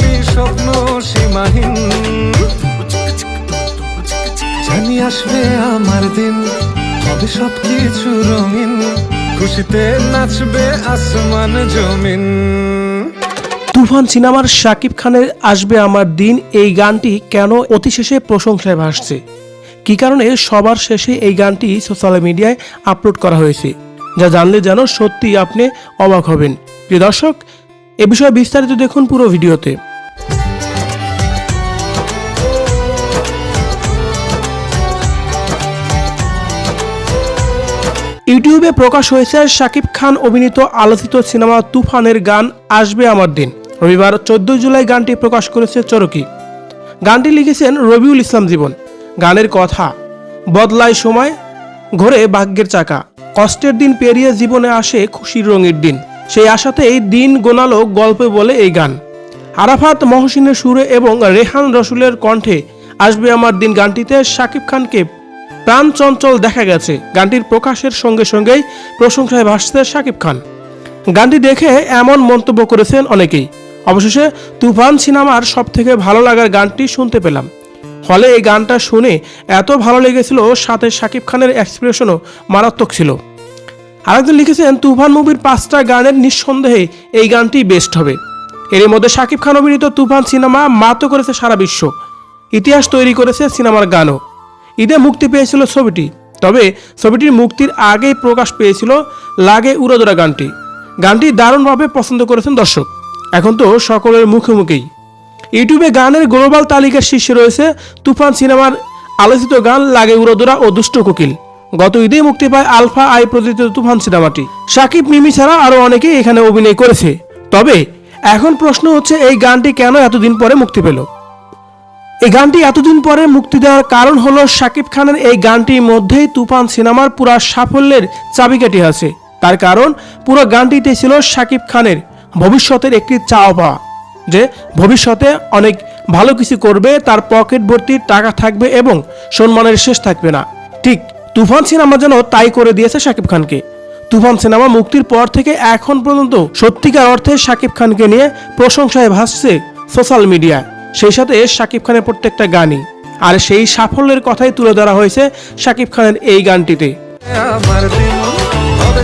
স্বপ্ন সীমাহীন। জানি আসবে আমার দিন হবে রঙিন। খুশিতে নাচবে আসমান জমিন। তুফান সিনেমার শাকিব খানের আসবে আমার দিন, এই গানটি কেন অতি শেষে প্রশংসায় ভাসছে? কি কারণে সবার শেষে এই গানটি সোশ্যাল মিডিয়ায় আপলোড করা হয়েছে? যা জানলে যেন সত্যি আপনি অবাক হবেন। প্রিয় দর্শক এ বিষয়ে বিস্তারিত দেখুন পুরো ভিডিওতে। ইউটিউবে প্রকাশ হয়েছে শাকিব খান অভিনীত আলোচিত সিনেমা তুফানের গান আসবে আমার দিন। রবিবার চোদ্দ জুলাই গানটি প্রকাশ করেছে চরকি। গানটি লিখেছেন রবিউল ইসলাম জীবন। গানের কথা, বদলায় সময়, ঘোরে ভাগ্যের চাকা। কষ্টের দিন পেরিয়ে জীবনে আসে খুশির রঙের দিন। সেই আশাতেই দিন গোনালো গল্পে বলে এই গান। আরাফাত মহসিনের সুরে এবং রেহান রসুলের কণ্ঠে আসবে আমার দিন গানটিতে শাকিব খানকে প্রাণ চঞ্চল দেখা গেছে। গানটির প্রকাশের সঙ্গে সঙ্গেই প্রশংসায় ভাসছে শাকিব খান। গানটি দেখে এমন মন্তব্য করেছেন অনেকেই। অবশেষে তুফান সিনেমার সব থেকে ভালো লাগার গানটি শুনতে পেলাম। ফলে এই গানটা শুনে এত ভালো লেগেছিল, সাথে শাকিব খানের এক্সপ্রেশনও মারাত্মক ছিল। আরেকজন লিখেছেন তুফান মুভির পাঁচটা গানের নিঃসন্দেহে এই গানটি বেস্ট হবে। এর মধ্যে শাকিব খান অভিনীত তুফান সিনেমা মাতো করেছে সারা বিশ্ব। ইতিহাস তৈরি করেছে সিনেমার গানও। ঈদে মুক্তি পেয়েছিল ছবিটি। তবে ছবিটির মুক্তির আগেই প্রকাশ পেয়েছিল লাগে উড়োদোড়া গানটি। গানটি দারুণভাবে পছন্দ করেছেন দর্শক। এখন তো সকলের মুখে মুখেই। ইউটিউবে গানের গ্লোবাল তালিকার শীর্ষে রয়েছে তুফান সিনেমার আলোচিত গান লাগে উড়োদোড়া ও দুষ্ট কোকিল। গত ঈদে মুক্তি পায় আলফা আই প্রযোজিত তুফান সিনেমাটি। সাকিব, মিমি ছাড়া আরও অনেকেই এখানে অভিনয় করেছে। তবে এখন প্রশ্ন হচ্ছে, এই গানটি কেন এতদিন পরে মুক্তি পেল? এই গানটি এতদিন পরে মুক্তি দেওয়ার কারণ হলো শাকিব খানের এই গানটির মধ্যেই তুফান সিনেমার পুরা সাফল্যের চাবিকাঠি আছে। তার কারণ, পুরো গানটিতে ছিল শাকিব খানের ভবিষ্যতের একটি চাওয়া। পাওয়া যে ভবিষ্যতে অনেক ভালো কিছু করবে, তার পকেট ভর্তি টাকা থাকবে এবং সম্মানের শেষ থাকবে না। ঠিক তুফান সিনেমা যেন তাই করে দিয়েছে শাকিব খানকে। তুফান সিনেমা মুক্তির পর থেকে এখন পর্যন্ত সত্যিকার অর্থে শাকিব খানকে নিয়ে প্রশংসায় ভাসছে সোশ্যাল মিডিয়া সেই সাথে শাকিব খানের প্রত্যেকটা গানই। আর সেই সাফল্যের কথাই তুলে ধরা হয়েছে শাকিব খানের এই গানটিতে। আমার হবে